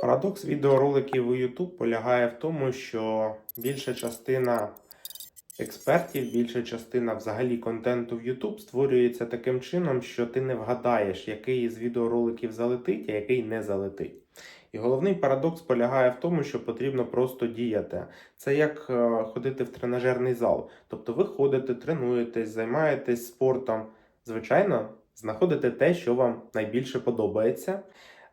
Парадокс відеороликів у YouTube полягає в тому, що більша частина експертів, більша частина взагалі контенту в YouTube створюється таким чином, що ти не вгадаєш, який з відеороликів залетить, а який не залетить. І головний парадокс полягає в тому, що потрібно просто діяти. Це як е, ходити в тренажерний зал. Тобто ви ходите, тренуєтесь, займаєтесь спортом. Звичайно, знаходите те, що вам найбільше подобається.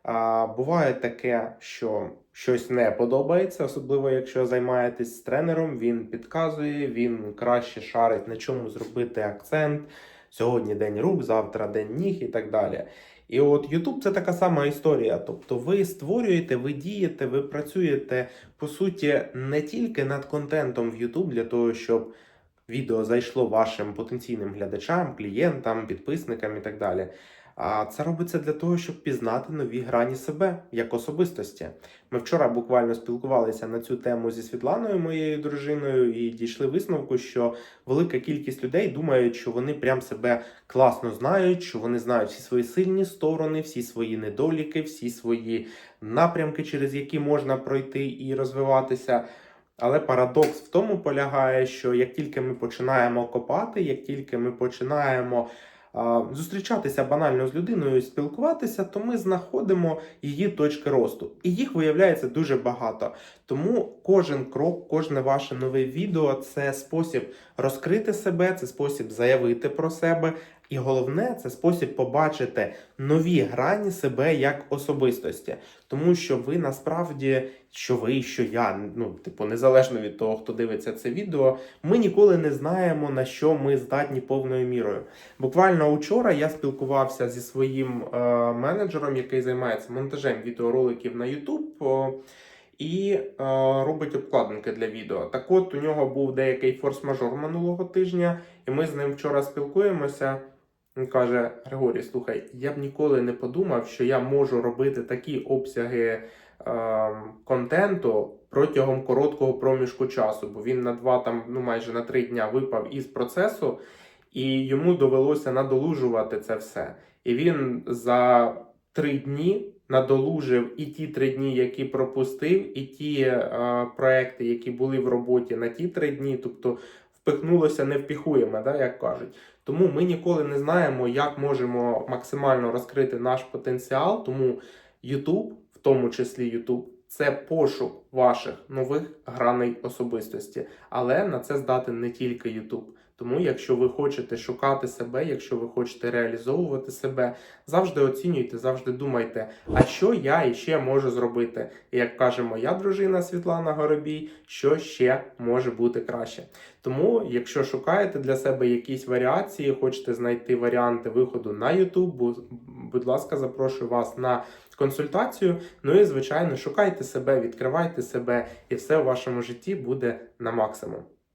А, буває таке, що щось не подобається, особливо якщо займаєтесь тренером, він підказує, він краще шарить на чому зробити акцент. Сьогодні день рук, завтра день ніг і так далі. І от YouTube це така сама історія. Тобто ви створюєте, ви дієте, ви працюєте по суті не тільки над контентом в YouTube для того, щоб відео зайшло вашим потенційним глядачам, клієнтам, підписникам і так далі. А це робиться для того, щоб пізнати нові грані себе як особистості. Ми вчора буквально спілкувалися на цю тему зі Світланою, моєю дружиною, і дійшли висновку, що велика кількість людей думають, що вони прям себе класно знають, що вони знають всі свої сильні сторони, всі свої недоліки, всі свої напрямки, через які можна пройти і розвиватися. Але парадокс в тому полягає, що як тільки ми починаємо копати, як тільки ми починаємо зустрічатися банально з людиною, спілкуватися, то ми знаходимо її точки росту. І їх виявляється дуже багато. Тому кожен крок, кожне ваше нове відео це спосіб розкрити себе, це спосіб заявити про себе. І головне, це спосіб побачити нові грані себе як особистості, тому що ви насправді, що ви, що я, ну типу, незалежно від того, хто дивиться це відео, ми ніколи не знаємо на що ми здатні повною мірою. Буквально учора я спілкувався зі своїм е, менеджером, який займається монтажем відеороликів на YouTube. і е, робить обкладинки для відео. Так от у нього був деякий форс-мажор минулого тижня, і ми з ним вчора спілкуємося. Він каже: Григорій, слухай, я б ніколи не подумав, що я можу робити такі обсяги е, контенту протягом короткого проміжку часу, бо він на два там, ну майже на три дня випав із процесу, і йому довелося надолужувати це все. І він за три дні надолужив і ті три дні, які пропустив, і ті е, проекти, які були в роботі на ті три дні, тобто впихнулося невпіхуєме, да, як кажуть. Тому ми ніколи не знаємо, як можемо максимально розкрити наш потенціал. Тому YouTube, в тому числі YouTube, це пошук ваших нових граней особистості. Але на це здатен не тільки YouTube. Тому, якщо ви хочете шукати себе, якщо ви хочете реалізовувати себе, завжди оцінюйте, завжди думайте, а що я іще можу зробити. І як каже моя дружина Світлана Горобій, що ще може бути краще. Тому, якщо шукаєте для себе якісь варіації, хочете знайти варіанти виходу на YouTube, будь ласка, запрошую вас на консультацію. Ну і звичайно, шукайте себе, відкривайте себе, і все в вашому житті буде на максимум.